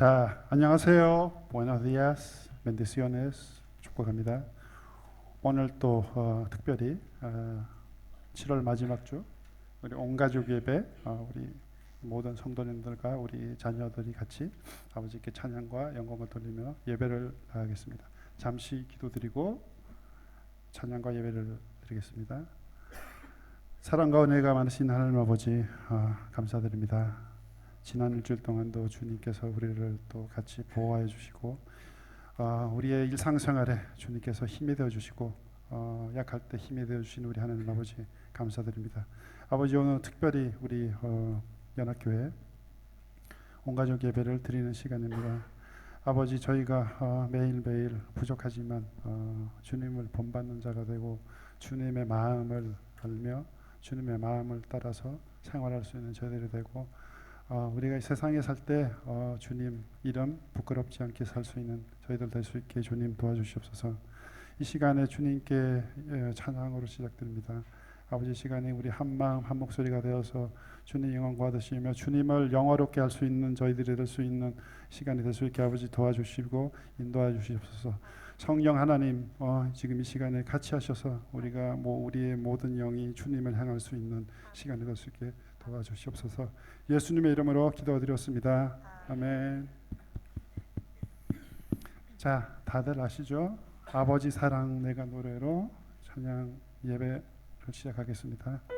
자, 안녕하세요. Buenos días, bendiciones. 축복합니다. 오늘 또 어, 특별히 어, 7월 마지막 주 우리 온 가족 예배 어, 우리 모든 성도님들과 우리 자녀들이 같이 아버지께 찬양과 영광을 돌리며 예배를 하겠습니다. 잠시 기도드리고 찬양과 예배를 드리겠습니다. 사랑과 은혜가 많으신 하나님 아버지 어, 감사드립니다. 지난 일주일 동안도 주님께서 우리를 또 같이 보호해 주시고 어, 우리의 일상생활에 주님께서 힘이 되어 주시고 어, 약할 때 힘이 되어 주신 우리 하나님 아버지 감사드립니다. 아버지 오늘 특별히 우리 어, 연합교회 온가족 예배를 드리는 시간입니다. 아버지 저희가 어, 매일매일 부족하지만 어, 주님을 본받는 자가 되고 주님의 마음을 알며 주님의 마음을 따라서 생활할 수 있는 저희들이 되고 어, 우리가 이 세상에 살 때 어, 주님 이름 부끄럽지 않게 살 수 있는 저희들 될 수 있게 주님 도와주시옵소서. 이 시간에 주님께 예, 찬양으로 시작됩니다. 아버지 시간에 우리 한 마음 한 목소리가 되어서 주님 영광 받으시며 주님을 영화롭게 할 수 있는 저희들이 될 수 있는 시간이 될 수 있게 아버지 도와주시고 인도해 주시옵소서. 성령 하나님 어, 지금 이 시간에 같이 하셔서 우리가 뭐 우리의 모든 영이 주님을 향할 수 있는 시간이 될 수 있게 도와주시옵소서. 예수님의 이름으로 기도드렸습니다. 아멘. 자, 다들 아시죠? 아버지 사랑 내가 노래로 찬양 예배를 시작하겠습니다.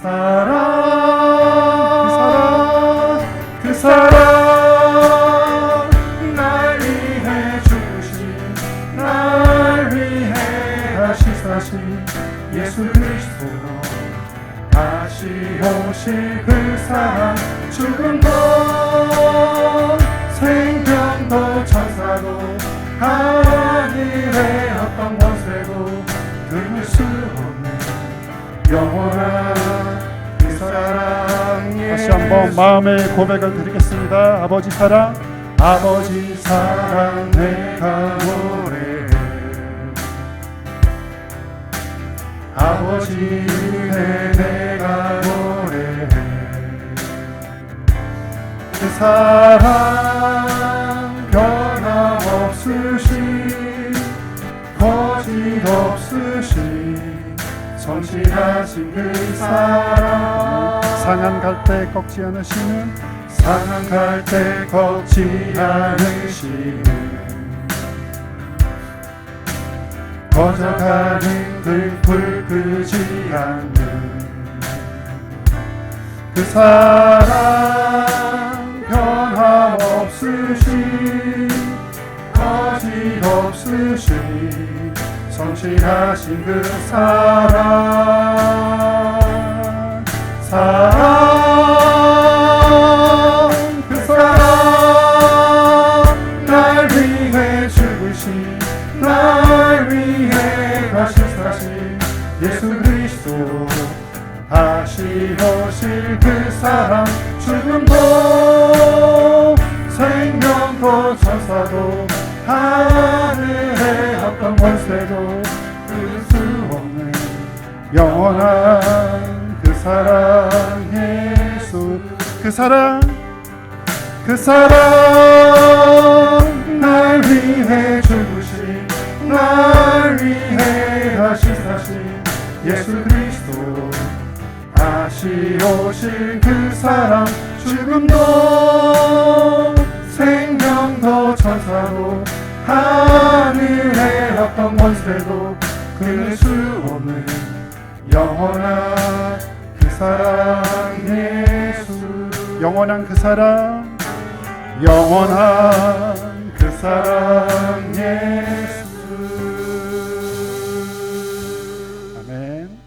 사랑 그 사랑 날 위해 죽으신 날 위해 하시사신 예수 그리스도 다시 오실 그 사랑 죽음도 생명도 천사도 하늘의 어떤 권세도 들을 수 없는 영원한 그 사랑 다시 한번 마음의 고백을 드리겠습니다. 아버지 사랑 아버지 사랑 내가 노래해. 아버지 은혜 내가 노래해. 그 사랑 변함없으신 거짓없으신 성실하신 그 사랑 상한 갈 때 꺾지 않으시는 상한 때 걷지 않으시는 꺼져가는 등불 끄지 않는 그 사랑 변함없으신 거짓없으신 성실하신 그 사랑 사랑 그 사랑 날 위해 죽으신 날 위해 다시 사신 예수 그리스도 다시 오실 그 사랑 죽음도 생명도 천사도 하늘의 어떤 권세도 그 수 없는 영원한 그 사랑 그 사랑 그 사랑 날 위해 죽으신 날 위해 다시 사신 예수 그리스도 다시 오실 그 사랑 죽음도 생명도 천사도 하늘의 어떤 권세도 끊을 수 없는 영원한 영원한 그 사랑 영원한 그 사랑 예수 아멘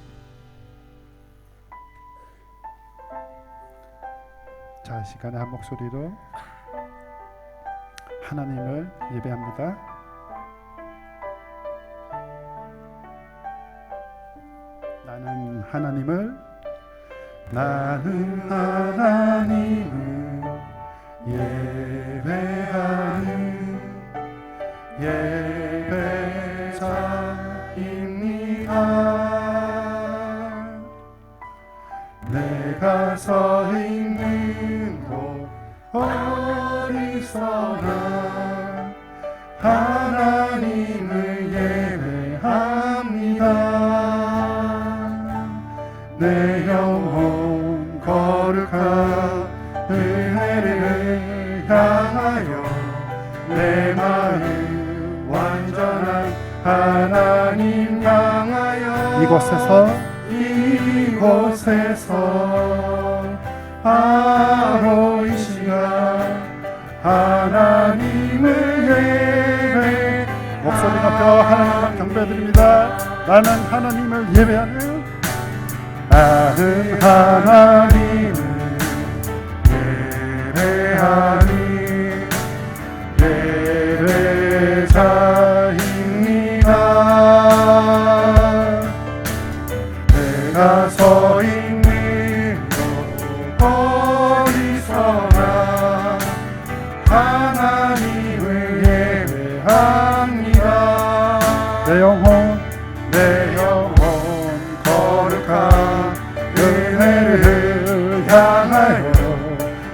자, 이 시간에 한 목소리로 하나님을 예배합니다. 나는 하나님을 나는 하나님을 예배하는 예배자입니다. 내가 서 있는 곳 어디서나 하나님을 예배합니다. 내 하나님 향하여 이곳에서? 이곳에서 바로 이 시간 하나님을 예배 목소리 높여 하나님을 경배드립니다. 나는 하나님을 예배하는 나는 하나님을 예배하는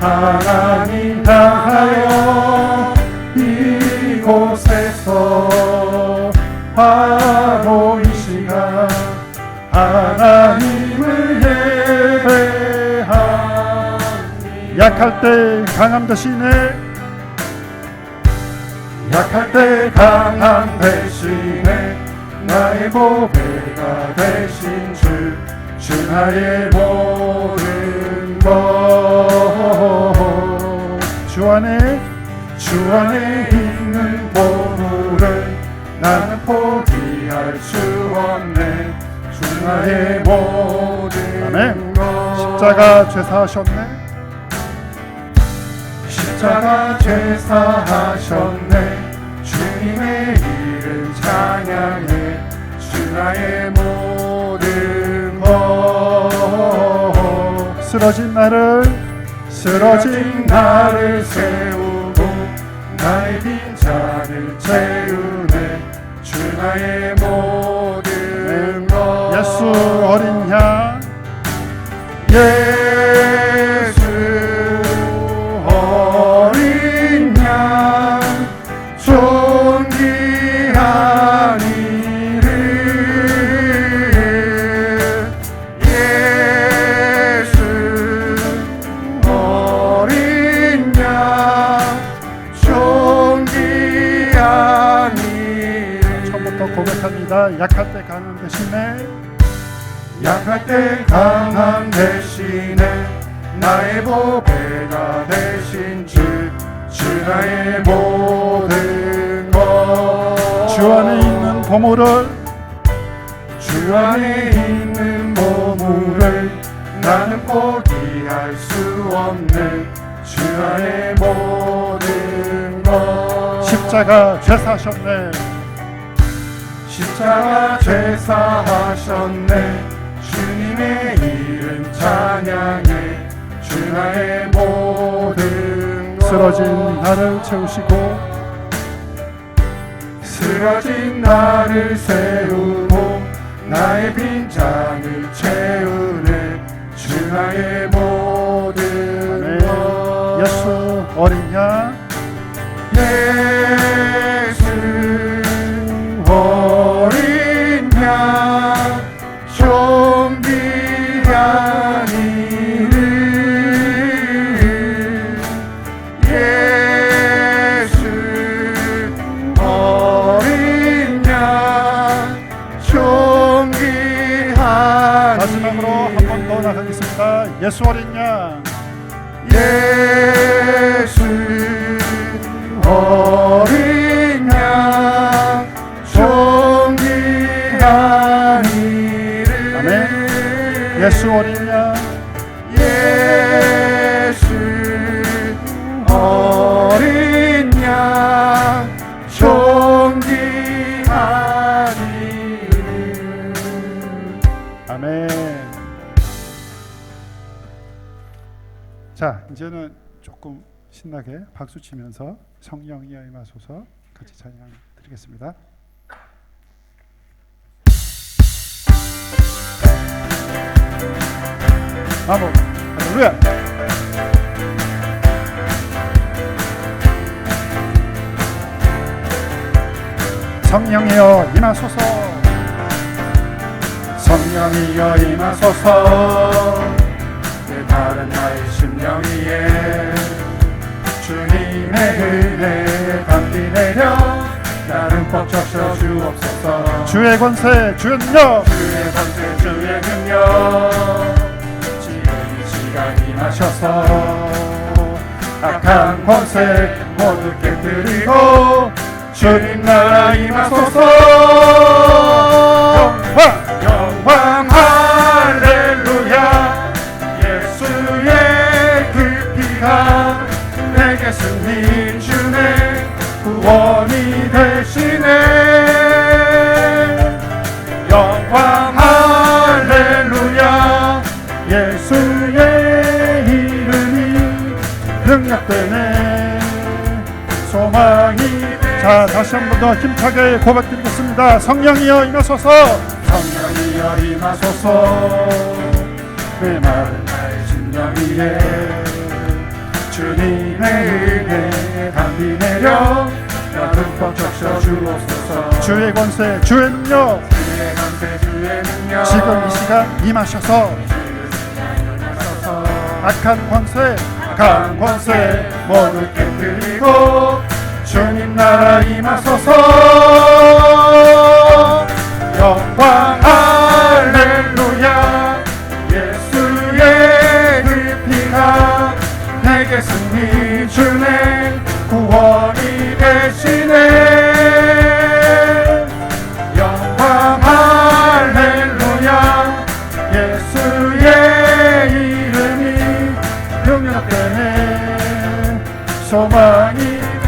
하나님 향하여 이곳에서 바로 이 시간 하나님을 예배합니다 약할 때 강함 대신에 약할 때 강함 대신에 나의 보배가 되신 주, 주 나의 모든 것 주 안에 주 안에 있는 보물을 나는 포기할 수 없네. 주 나의 모든 아멘. 것. 십자가 죄사하셨네. 십자가 죄사하셨네. 주님의 이름 찬양해. 주 나의 모든 것. 쓰러진 나를 쓰러진 나를 세우고 나의 빈잔을 채우네. 주 나의 모든 것. 예수 어린 양. 예 고백합니다. 약할 때 강한 대신에. 약할 때 강한 대신에 나의 보배가 되신 주, 주 나의 모든 것. 주 안에 있는 보물을 주 안에 있는 보물을 나는 포기할 수 없는 주 안에 모든 것. 십자가 죄사하셨네 십자가 죄사하셨네. 주님의 이름 찬양해. 주 나의 모든 것. 쓰러진 나를 채우시고 쓰러진 나를 세우고 나의 빈장을 채우네 주 나의 모든 네. 것 예수 어린 양. 예 마지막으로 한 번 더 나가겠습니다 예수 어린 양 예수 어린 양 존귀한 이름 아멘. 예수 어린 조금 신나게 박수 치면서 성령이 임하소서 같이 찬양 드리겠습니다. 마무 할렐루야. 성령이여 임하소서. 성령이여 임하소서 내 다른 나의 심령 위에 주님의 은혜에 담비 내려 꽉 적셔 주옵소서 주의 권세, 주의 능력, 주의 권세 주의 능력 지금 이 시간 임하셔서 악한 권세 모두 깨뜨리고 주님 나라 임하소서 다시 한 번 더 힘차게 고백드리겠습니다. 성령이여 임하소서. 성령이여 임하소서. 내 마른 나의 심령 위에 주님의 은혜 담비 내려 나를 꽉 적셔 주옵소서. 주의 권세, 주의 능력, 주의 강세 주의 능력. 지금 이 시간 임하셔서 악한 권세, 악한 권세 모두 깨뜨리고 주님 나라 임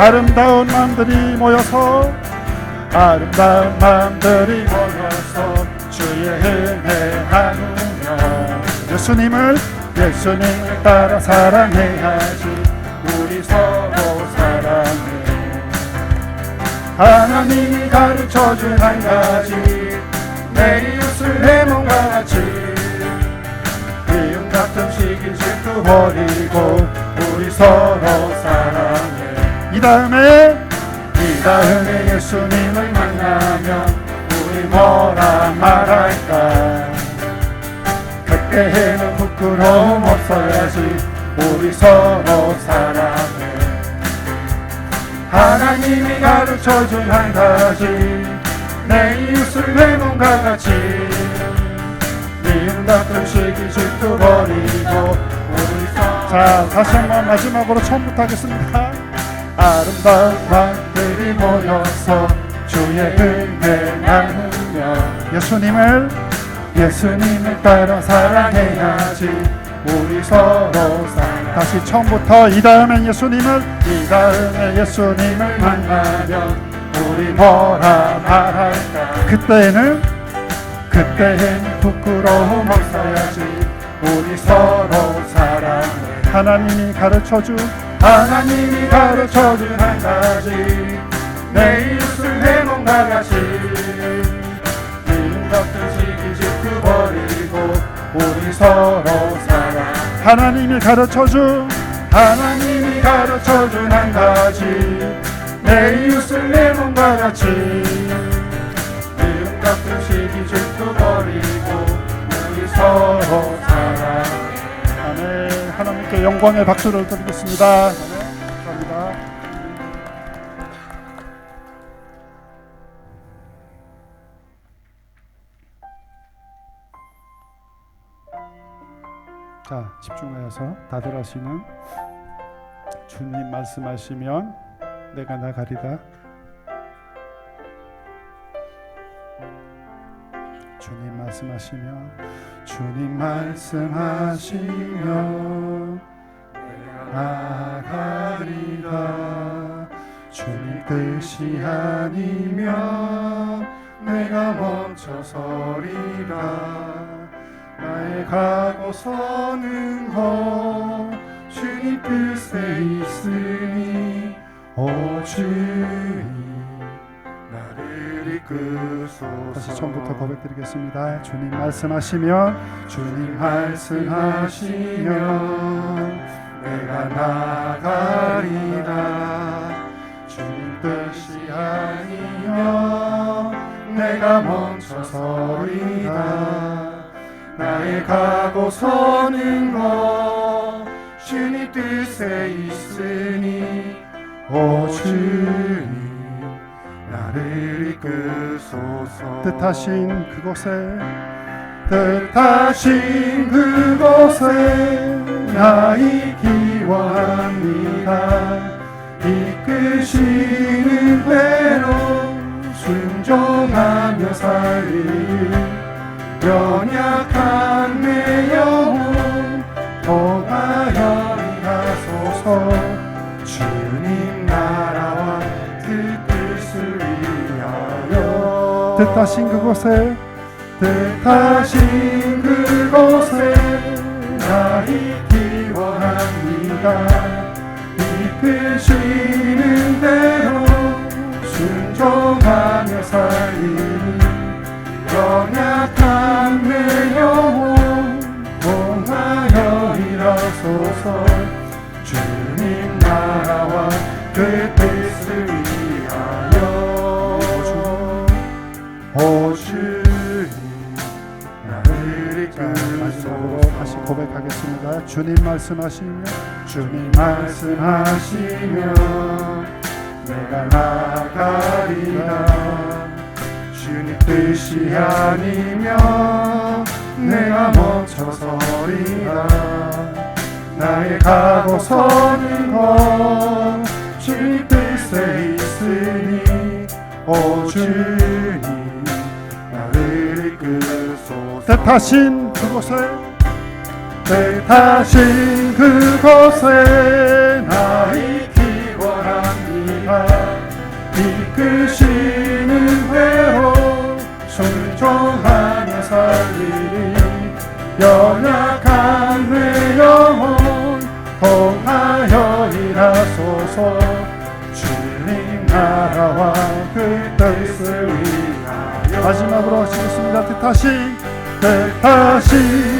아름다운 마음들이 모여서 아름다운 마음들이 모여서 주의 은혜 나누며 예수님을 예수님을 따라 사랑해야지 우리 서로 사랑해. 하나님이 가르쳐준 한 가지 내 이웃을 내 몸과 같이 미움 같은 시기 질투 버리고 우리 서로 사랑해 이 다음에 이 다음에 예수님을 만나면 우리 뭐라 말할까 그때에는 부끄러움 없어야지 우리 서로 사랑해 하나님이 가르쳐준 한 가지 내 이웃을 내 몸과 같이 미움 가끔씩 질투 버리고 우리 자 다시 한번 마지막으로 처음부터 하겠습니다. 아름다운 왕들이 모여서 주의 은혜 나누며 예수님을 예수님을 따라 사랑해야지 우리 서로 사랑. 다시 처음부터 이 다음엔 예수님을 이 다음에 예수님을 만나면 우리 뭐라 말할까? 그때에는 그때엔 부끄러움 없어야지 우리 서로 사랑해. 하나님이 가르쳐준 하나님이 가르쳐준 한 가지. 내 이웃을 내 몸과 같이. 미움 같은 시기 질투 버리고 우리 서로 사랑 하나님이 가르쳐준 하나님이 가르쳐준 한 가지. 내 이웃을 내 몸과 같이. 미움 같은 시기 질투 버리고 우리 서로 하나님께 영광의 박수를 드리겠습니다. 감사합니다. 자 집중하여서 다들 하시는 주님 말씀하시면 내가 나가리다. 주님 말씀하시면 주님 말씀하시면 나가리라. 주님 뜻이 아니면 내가 멈춰 서리라. 나의 가고 서는 거 주님 뜻에 있으니 오 주님 나를 이끄소서. 다시 처음부터 고백드리겠습니다. 주님 말씀하시면 주님 말씀하시면 내가 나가리라. 주님 뜻이 아니면 내가 멈춰 서리라. 나의 가고 서는 것 주님 뜻에 있으니 오 주님 나를 이끄소서. 뜻하신 그곳에 뜻하신 그곳에 나 있기 원합니다. 이끄시는 대로 순종하며 살리 연약한 내 영혼 통하여 일하소서. 주님 나라와 그 뜻을 위하여 뜻하신 그곳에 뜻하신 그곳에 나있 기 원합니다 이끄시는 대로 순종하며 살리니 연약한 내 영혼 공하여 일하소서 주님 나라와 그 주님 말씀하시면 주님 말씀하시면 내가 나가리라. 주님 뜻이 아니면 내가 멈춰서리라. 나의 가고 서는 것 주님 뜻에 있으니 오 주님 나를 이끄소서. 뜻하신 그곳에 뜻하신 그곳에 나 있기 원 합니다 이끄시는 대로 순종하며 살리니 연약한 내 영혼 통하여 일하소서. 주님 나라와 그 뜻을 위하여. 마지막으로 하시겠습니다. 뜻하신 뜻하신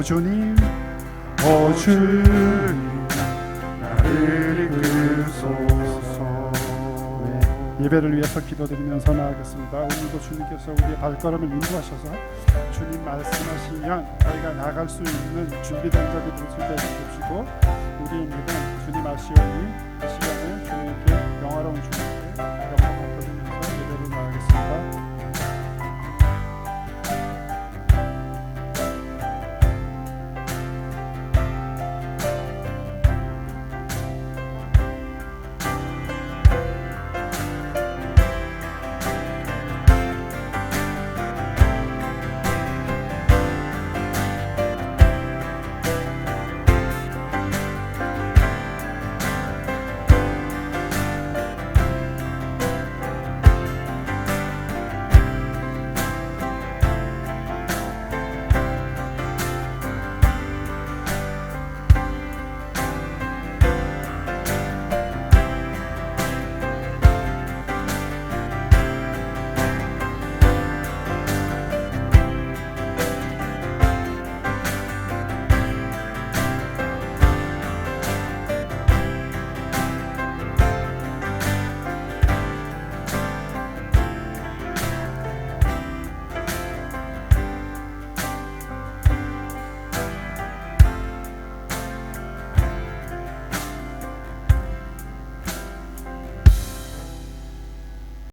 오 주님 오 주님 나를 이끌소서 네, 예배를 위해서 기도드리면서 나아가겠습니다. 오늘도 주님께서 우리의 발걸음을 인도하셔서 주님 말씀하시면 저희가 나갈 수 있는 준비된 될수 있게 해주시고 우리의 믿음 주님 아시오니 이 시간에 주님께 영화로운 주님